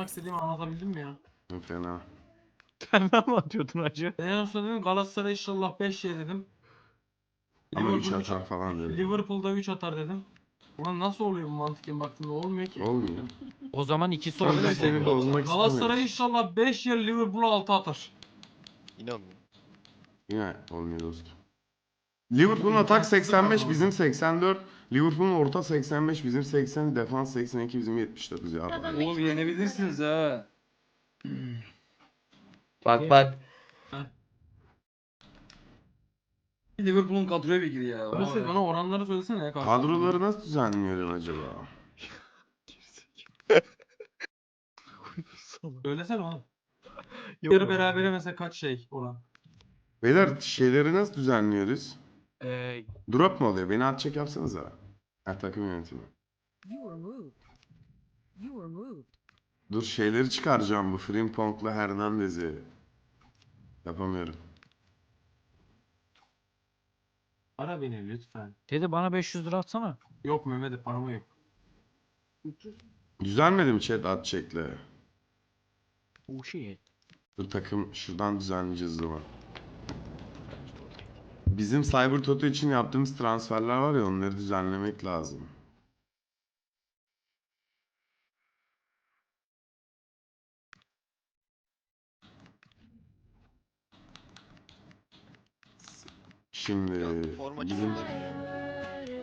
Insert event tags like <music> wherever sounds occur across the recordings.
anlatmak istediğimi anlatabildim mi ya? Fena. Sen ne anlatıyordun acı? Ben en son dedim Galatasaray inşallah 5 yer dedim. Ama 3 Liverpool üç- atar falan dedi. Liverpool'da 3 atar dedim. Ulan nasıl oluyor bu mantıken baktığında olmuyor ki. Olmuyor. O zaman iki soru bile seni bozmak Galatasaray istemiyorum. inşallah 5 yer Liverpool'a 6 atar. İnanmıyorum. Yine olmuyor dostum. Liverpool'un atak 85 bizim 84. Liverpool'un orta 85 bizim 80. Defans 82 bizim 79 ya. Oğlum yenebilirsiniz ha. Bak bak. Liverpool'un kadroya bir gir ya. Öyleyse bana oranları söylesene ya. kanka. Kadroları nasıl düzenliyorsun acaba? <laughs> Söylesene oğlum. Yok Yarı berabere mesela kaç şey oran? Beyler şeyleri nasıl düzenliyoruz? Ee, Drop mu oluyor? Beni at çek yapsanıza. Ha takım yönetimi. You were moved. You were moved. Dur şeyleri çıkaracağım bu Frimpong'la Hernandez'i. Yapamıyorum. Ara beni lütfen. dedi bana 500 lira atsana. Yok Mehmet'e paramı yok. Düzelmedi mi chat at çekle? Bu şey. Dur takım şuradan düzenleyeceğiz zaman. Bizim Cyber Toto için yaptığımız transferler var ya onları düzenlemek lazım. Şimdi bizim.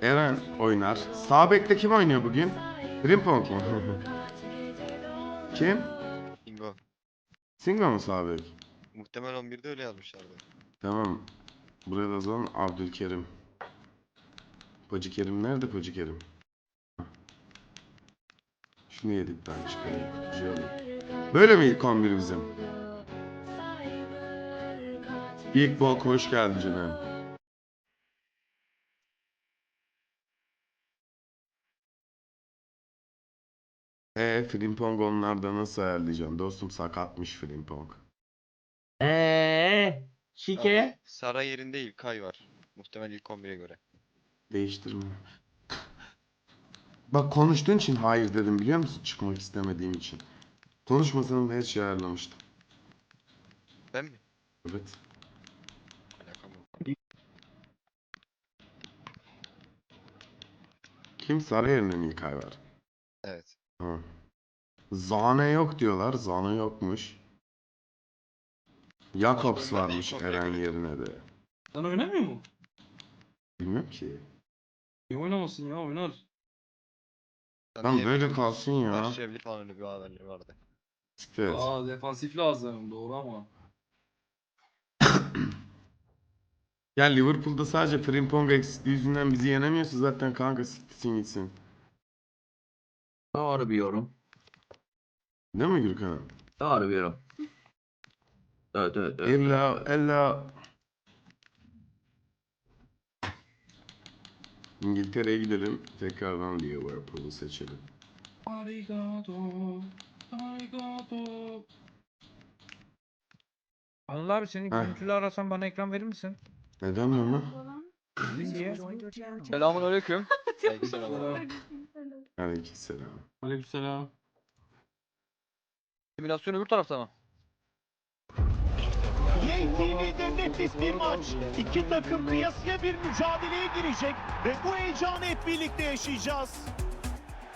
Eren oynar. Sağ bekte kim oynuyor bugün? Frimpong mu? <laughs> kim? Bingo. Singo mu sağ bek? Muhtemel 11'de öyle yazmışlardı. Tamam. Buraya da zaman Abdülkerim. Pacı Kerim nerede Pacı Kerim? Şunu yedikten çıkarayım. kutucuya alayım. Böyle mi 11 bizim? İlk bok hoş geldin canım. Eee Frimpong onlarda nasıl ayarlayacağım? Dostum sakatmış Frimpong. Eee. Şike. Sara yerinde İlkay var. Muhtemel ilk 11'e göre. Değiştirme. Bak konuştuğun için hayır dedim biliyor musun? Çıkmak istemediğim için. Konuşmasanım her şeyi ayarlamıştım. Ben mi? Evet. Alakam yok. Kim Sarıyer'in ilk ay var. Evet. Ha. Zane yok diyorlar. Zane yokmuş. Jakobs varmış Eren yerine de. Sen oynamıyor mu? Bilmiyorum ki. İyi oynamasın ya oynar. Lan böyle kalsın ya. Başlayabilir falan öyle bir haberleri vardı. Evet. Aa defansif lazım doğru ama. <coughs> Yani Liverpool'da sadece Frimpong eksikliği yüzünden bizi yenemiyorsa zaten kanka siktirsin gitsin. Doğru bir yorum. Değil mi Gürkan? Doğru bir yorum. Evet evet evet. İlla, illa İngiltere'ye gidelim. Tekrardan Liverpool'u seçelim. Arigato. Arigato. Anıl abi senin Heh. görüntülü arasan bana ekran verir misin? Neden bunu? Niye? Selamun aleyküm. Aleykümselam. Aleykümselam. Aleykümselam. Simülasyon öbür tarafta mı? YTV'de nefis bir maç. İki takım kıyasıya bir mücadeleye girecek ve bu heyecanı hep birlikte yaşayacağız.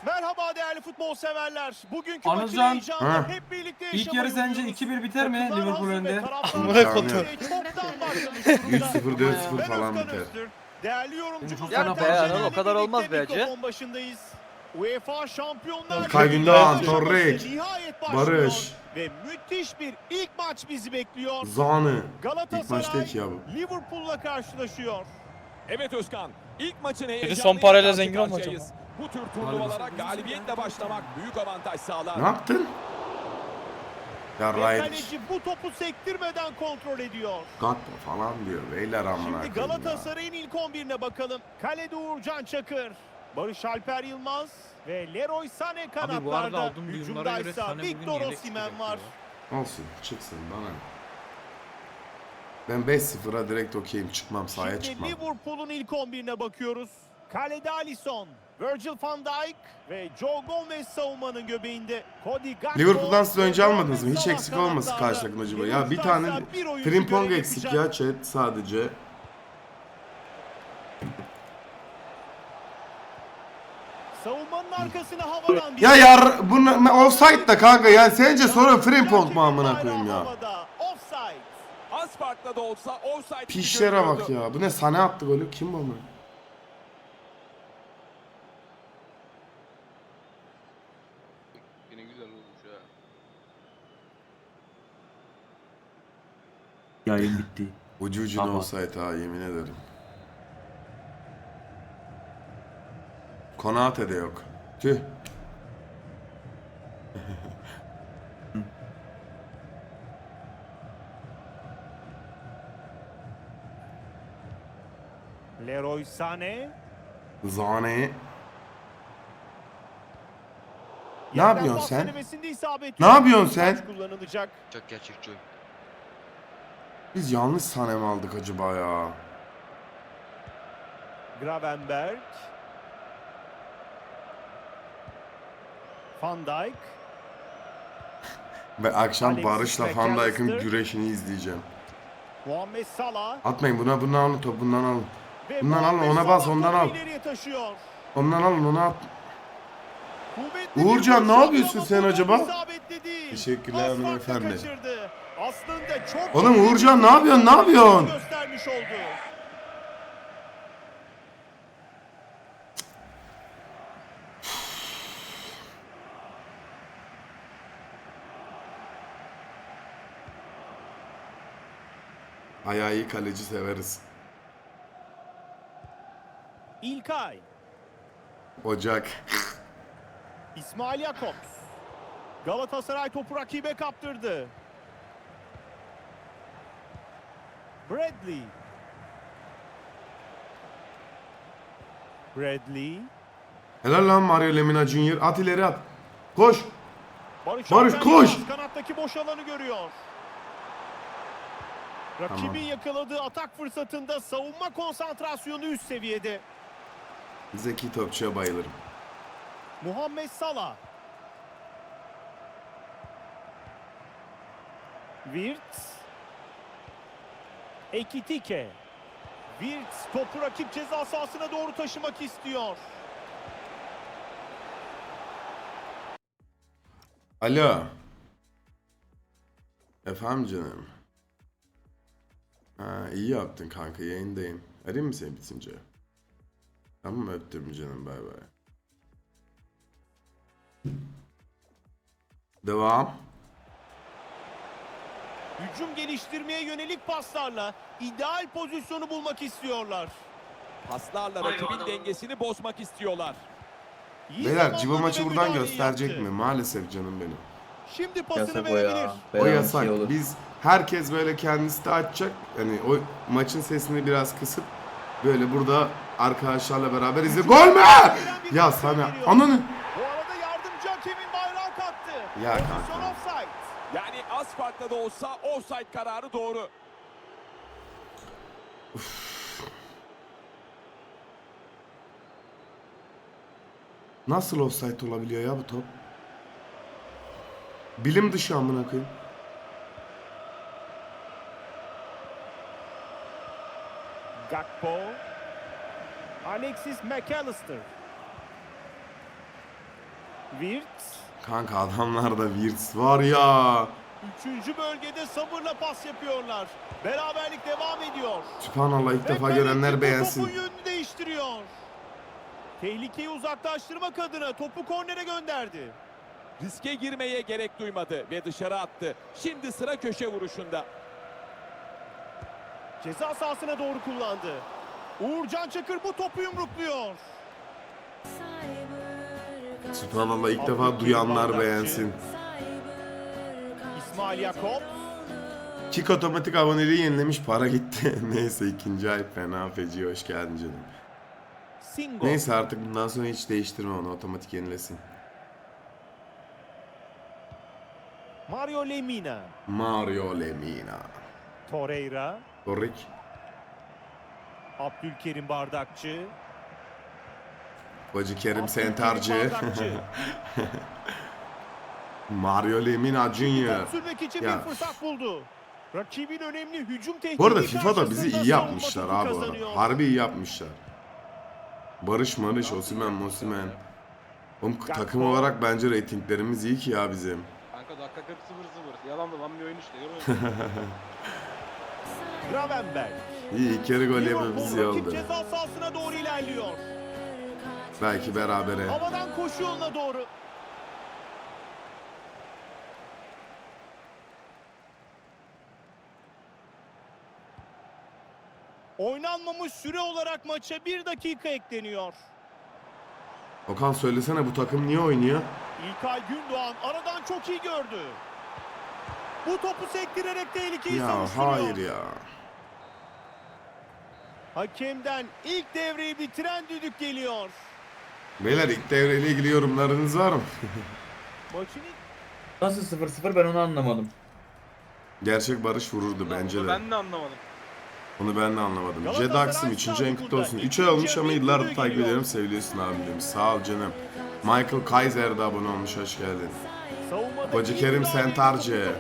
Merhaba değerli futbol severler. Bugünkü maçın Anılcan. heyecanını Ha. hep birlikte İlk yaşamayı yarı sence umuyoruz. 2-1 biter mi Takımlar Liverpool hazır ve önde? Amına mücadeleye çoktan başlamış durumda. 3-0 4-0 Ben falan Özkan biter. Öztürk. Değerli yorumcumuz Ertan Şener'le Anıl, o kadar birlikte olmaz be hacı. mikrofon başındayız. UEFA Şampiyonlar İlkay Ligi'nin Gündoğan, yarı Torrek, aşaması nihayet başlıyor Barış. Ve müthiş bir ilk maç bizi bekliyor. Zanı. İlk Galatasaray ya bu. Liverpool'la karşılaşıyor. Evet Özkan, ilk maçın son heyecanıyla parayla zengin olma. Bu tür turnuvalara galibiyetle başlamak büyük avantaj sağlar. Ne yaptın? Ya Ve kaleci bu topu sektirmeden kontrol ediyor. Gatto falan diyor. Beyler amına Şimdi koyayım ya. Galatasaray'ın ilk 11'ine bakalım. Kalede Uğurcan Çakır, Barış Alper Yılmaz ve Leroy Sané Abi bu arada kanatlarda. aldığım duyumlara göre Hücumdaysa Sané bugün Victor yedek Osimhen çıkacak var. ya. Olsun çıksın bana. ne. Ben 5-0'a direkt okeyim çıkmam sahaya Şimdi çıkmam. Liverpool'un ilk 11'ine bakıyoruz. Kalede Alisson, Virgil van Dijk ve Joe Gomez savunmanın göbeğinde. Cody Gakpo Liverpool'dan siz önce almadınız mı? Hiç Salah eksik olmasın kanatlarda. karşı takım acaba? Ya bir tane ise bir oyuncu Frimpong görev eksik yapacak. ya chat sadece. Savunmanın arkasına havadan bir Ya yar bunu offside da kanka ya sence sonra Frimpong mu amına koyayım ya? Da olsa offside Pişlere bak ya. Bu ne Sane attı golü. Kim bu amına? Yayın bitti. Ucu ucuna Ama- offside ha yemin ederim. Konate de yok. Tüh. Leroy Sané. Zane. Ne Yerden yapıyorsun pas sen? denemesinde isabet Ne yok. yapıyorsun sen? Taç kullanılacak. Çok gerçekçi oyun. Biz yanlış Sane mi aldık acaba ya? Gravenberg. Van Dijk. Ben akşam Alexis Barış'la Van Dijk'ın McAllister. güreşini izleyeceğim. Muhammed Salah. Atmayın buna bundan alın top bundan alın. Ve Bundan alın, Muhammed ona bas, Salah ondan topu al. ileriye taşıyor. Ondan alın onu at. Kuvvetli Uğurcan, ne yapıyorsun ama sen acaba? isabetli değil. Teşekkürler Az hanımefendi. kaçırdı. Aslında çok Oğlum Uğurcan, ne yapıyorsun, ne yapıyorsun? Göstermiş oldu. Ayağı iyi kaleci severiz. İlkay. Ocak. İsmail Jakobs. Galatasaray topu rakibe kaptırdı. Bradley. Bradley. Helal lan Mario Lemina Junior. At ileri at. Koş. Barış, Barış, koş! Kanattaki boş alanı görüyor. Rakibin Tamam. yakaladığı atak fırsatında savunma konsantrasyonu üst seviyede. Zeki topçuya bayılırım. Muhammed Salah. Wirtz. Ekitike. Wirtz topu rakip ceza sahasına doğru taşımak istiyor. Alo. Efendim canım. Ha iyi yaptın kanka yayındayım. Arayayım mı seni bitince? Tamam öptüm canım bay bay. Devam. Hücum geliştirmeye yönelik paslarla ideal pozisyonu bulmak istiyorlar. Paslarla rakibin dengesini bozmak istiyorlar. İyi Beyler ve maçı buradan müdahaleyi gösterecek yaptı. mi? Maalesef canım benim. Şimdi pasını Yasak o verebilir. ya. O bir yasak. şey olur. Biz herkes böyle kendisi de açacak. Hani o maçın sesini biraz kısıp böyle burada arkadaşlarla beraber izle. Gol mü? Ya sana ananı. Bu arada yardımcı hakemin bayrağı kalktı. Ya kanka. Yani az farkla da olsa offside kararı doğru. Nasıl offside olabiliyor ya bu top? Bilim dışı amına koyayım. Gakpo. Alexis McAllister. Wirtz. Kanka adamlarda Wirtz var ya. Üçüncü bölgede sabırla pas yapıyorlar. Beraberlik devam ediyor. Sübhanallah ilk Ve defa görenler beğensin. Topun yönünü değiştiriyor. Tehlikeyi uzaklaştırmak adına topu kornere gönderdi. Riske girmeye gerek duymadı ve dışarı attı. Şimdi sıra köşe vuruşunda. Ceza sahasına doğru kullandı. Uğurcan Çakır bu topu yumrukluyor. Sübhanallah ilk defa duyanlar beğensin. İsmail Yakup. Kick otomatik aboneliği yenilemiş para gitti. <laughs> Neyse ikinci ay fena feci hoş geldin canım. Singo. Neyse artık bundan sonra hiç değiştirme onu otomatik yenilesin. Mario Lemina. Mario Lemina. Torreira. Torik. Abdülkerim Bardakçı. Bacı Kerim Sentarcı. <laughs> Mario Lemina Junior. Sürmek için Ya. bir fırsat buldu. Rakibin önemli hücum tehdidi Bu arada FIFA'da bizi iyi yapmışlar abi kazanıyor. Harbi iyi yapmışlar. Barış Marış, Osimen, Mosimen. Oğlum takım olarak bence reytinglerimiz iyi ki ya bizim. Kanka dakika 40 0 0. Yalan da lan bir oyun işte. <laughs> Gravenberg. İyi ilk yarı gol yememiz iyi oldu. ceza sahasına doğru ilerliyor. Belki berabere. Havadan koşu yoluna doğru. Oynanmamış süre olarak maça bir dakika ekleniyor. Okan söylesene bu takım niye oynuyor? İlkay Gündoğan aradan çok iyi gördü. Bu topu sektirerek tehlikeyi Ya savuşturuyor. hayır ya. Hakemden ilk devreyi bitiren düdük geliyor. Beyler ilk devreyle ilgili yorumlarınız var mı? <laughs> Maçın Nasıl 0-0 ben onu anlamadım. Gerçek barış vururdu bence de. Ben de anlamadım. Onu ben de anlamadım. Jed Aksim 3. en kutlu olsun. 3 ay olmuş ama yıllardır takip ediyorum. Seviliyorsun abim demiş. Sağ ol canım. Michael Kaiser de abone olmuş. Hoş geldin. iyi Kerim Sentarcı.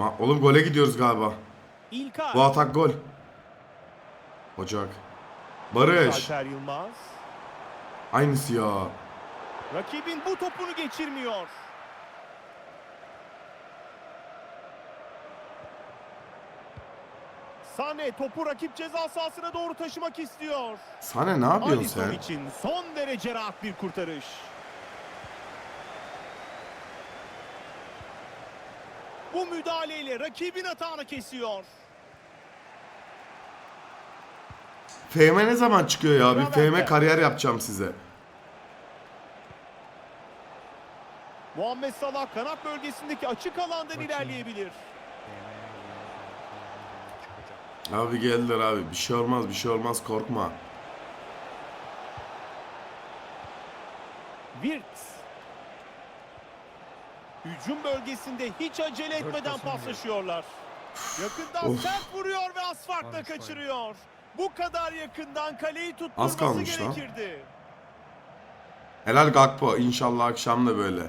Ma Oğlum gole gidiyoruz galiba. İlkay. Bu atak gol. Ocak. Barış. Alper Yılmaz. Aynısı ya. Rakibin bu topunu geçirmiyor. Sane topu rakip ceza sahasına doğru taşımak istiyor. Sana ne yapıyorsun Alisson sen? için son derece rahat bir kurtarış. Bu müdahaleyle rakibin atağını kesiyor. FM ne zaman çıkıyor ya? Bir FM kariyer yapacağım size. Muhammed Salah kanat bölgesindeki açık alandan ilerleyebilir. Abi geldiler abi. Bir şey olmaz bir şey olmaz korkma. Wirtz. Hücum bölgesinde hiç acele etmeden paslaşıyorlar. Yakından Of. sert vuruyor ve az farkla kaçırıyor. Bu kadar yakından kaleyi Az tutturması kalmış lan. gerekirdi. Helal Gakpo. İnşallah akşam da böyle.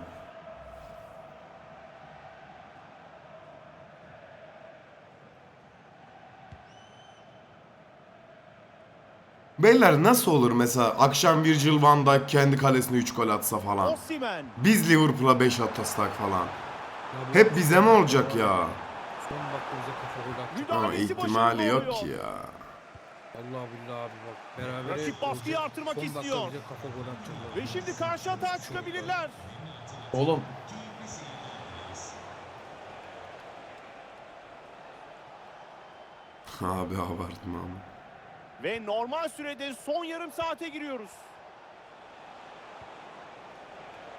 Beyler nasıl olur mesela akşam Virgil van Dijk kendi kalesine 3 gol atsa falan. Biz Liverpool'a 5 atlasak falan. Hep bize mi olacak ya? Ama ihtimali yok ki ya. Allah billahi abi bak. Beraber Rakip baskıyı artırmak istiyor. Ve şimdi karşı atağa çıkabilirler. Oğlum Abi abartma ama. Ve normal sürede son yarım saate giriyoruz.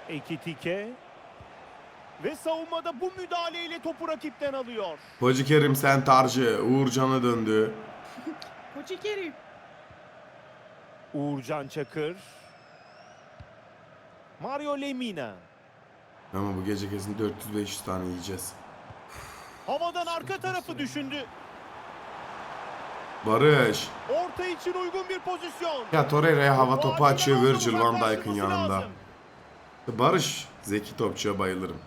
Ekitike. Ve savunmada bu müdahaleyle topu rakipten alıyor. Hacı Kerim Sentarcı Uğurcan'a döndü. <laughs> Uğurcan Çakır. Mario Lemina. Ama bu gece kesin 400-500 tane yiyeceğiz. Havadan arka tarafı düşündü. Barış. Orta için uygun bir pozisyon. Ya Torreira'ya hava topu açıyor Virgil van Dijk'ın yanında. lazım. Barış. Zeki topçuya bayılırım.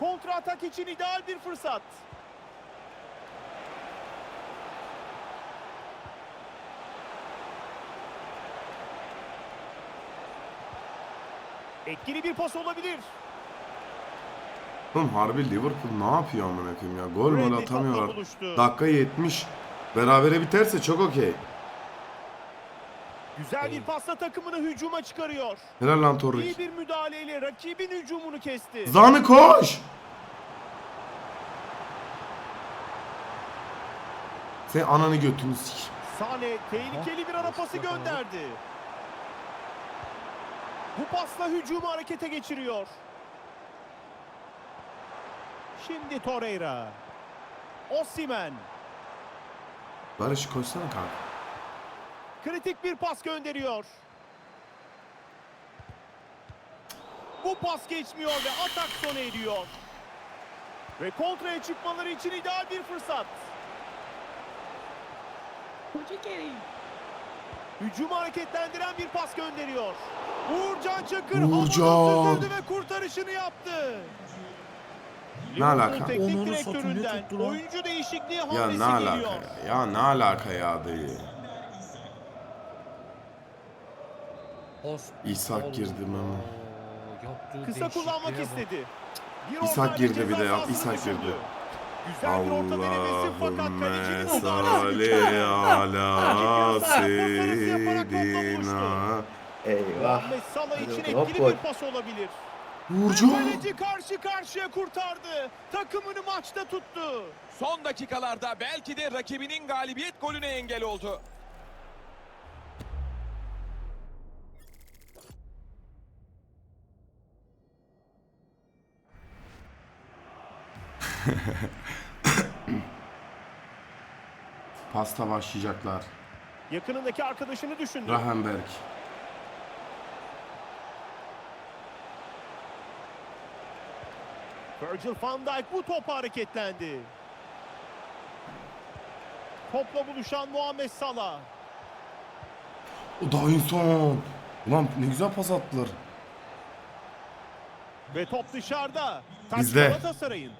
Kontra atak için ideal bir fırsat. Etkili bir pas olabilir. Oğlum harbi Liverpool ne yapıyor amına koyayım ya? Gol topla atamıyorlar. Dakika 70. Berabere biterse çok okey. Güzel bir pasla takımını hücuma çıkarıyor. Helal lan İyi Torrik. bir müdahaleyle rakibin hücumunu kesti. Zanı koş! Sen ananı götünü sik. Sane tehlikeli bir ara pası gönderdi. Bu pasla hücumu harekete geçiriyor. Şimdi Torreira. Osimhen. Barış koşsana kanka. Kritik bir pas gönderiyor. Bu pas geçmiyor ve atak sona eriyor. Ve kontraya çıkmaları için ideal bir fırsat. Hücumu hareketlendiren bir pas gönderiyor. Uğurcan Çakır Uğurcan. ve kurtarışını yaptı. Ne alaka? Teknik Onunu satın, ne direktöründen tuttu lan? oyuncu değişikliği Ya hamlesi ne alaka geliyor. ya? Ya ne alaka ya dayı? Os. İshak girdi. Oo, yaptığı Kısa kullanmak değişikliğe bak. istedi. Bir İshak girdi bir ceza de ya, sahasını İshak düşündü. girdi. Güzel bir orta denemesi fakat Allahümme kalecinin salli ala seyyidina. Eyvah. Muhammed Salah için Hadi etkili bir pas olabilir. Uğurcan. Kaleci karşı karşıya kurtardı. Takımını maçta tuttu. Son dakikalarda belki de rakibinin galibiyet golüne engel oldu. <laughs> Pasta başlayacaklar. Yakınındaki arkadaşını düşündü. Rahenberg. Virgil van Dijk bu topa hareketlendi. Topla buluşan Muhammed Salah. O Davinson. Ulan ne güzel pas attılar. Ve top dışarıda. Bizde. Galatasaray'ın.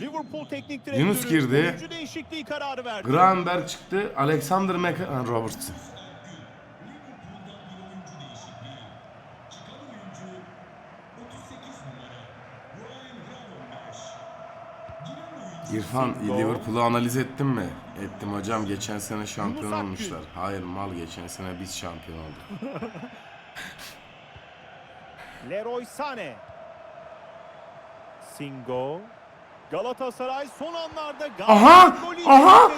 Liverpool teknik direktörü Yunus girdi. değişikliği kararı verdi. Gravenberg çıktı. Alexander Mc... Ha, Robertson. İrfan. Liverpool'u analiz ettin mi? Ettim hocam. Geçen sene şampiyon Yunus olmuşlar. Hayır mal geçen sene biz şampiyon olduk. <laughs> Leroy Sané. Singo. Galatasaray son anlarda Aha! golü Aha!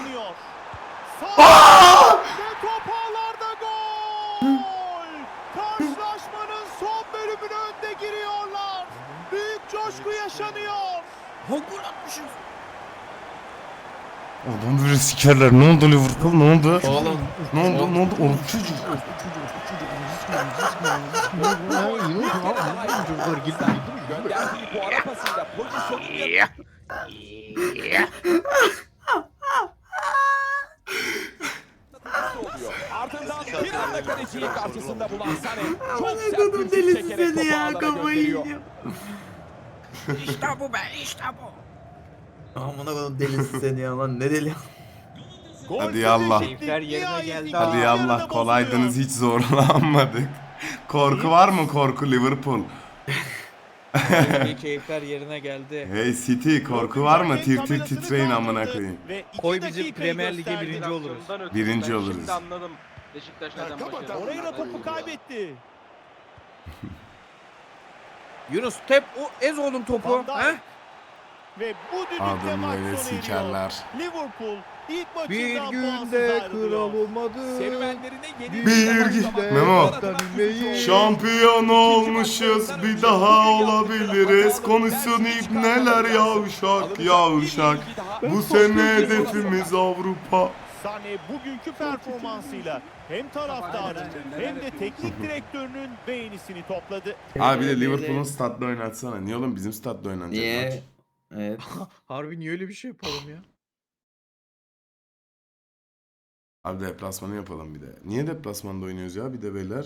Sané ve top ağlarda gol! Karşılaşmanın son bölümüne önde giriyorlar. Büyük coşku yaşanıyor. Ha gol atmışız. Adam böyle sikerler. Ne oldu Liverpool? Ne oldu? Oğlum. Ne oldu? Ne oldu? Oğlum çocuk. Ardından bir anda kaleciyi karşısında bulan Sané çok sert bir çekerek topu ağlara gönderiyor. İşte bu be işte bu. Amına koyayım delisi seni ya lan ne deli. Hadi yallah. Keyifler yerine geldi. Hadi yallah kolaydınız hiç zorlanmadık. Korku var mı korku Liverpool? Keyifler yerine geldi. Hey City korku var mı? Tir tir titreyin amına koyayım. Koy bizim Premier Lig'e birinci oluruz. Birinci oluruz. Şimdi anladım. Beşiktaş neden başarılı. Orayla topu kaybetti. Yunus tep o ez oğlum topu. Van Dijk. He? Ve bu düdükle maç Adamları sona eriyor. sikerler. Liverpool ilk Bir maçından puansız günde ayrılıyor. kral olmadı. Serüvenlerine yeni Bir başlamak- Memo. Şampiyon olmuşuz bir daha olabiliriz. Konuşsun neler yavşak yavşak. Bu sene hedefimiz Avrupa. Sané bugünkü performansıyla hem taraftarın hem de teknik direktörünün beğenisini topladı. Abi bir de Liverpool'un stadda oynatsana. Niye oğlum bizim stadda oynanacak maç? Niye? Evet. <laughs> Harbi niye öyle bir şey yapalım ya? Abi deplasmanı yapalım bir de. Niye deplasmanda oynuyoruz ya bir de beyler?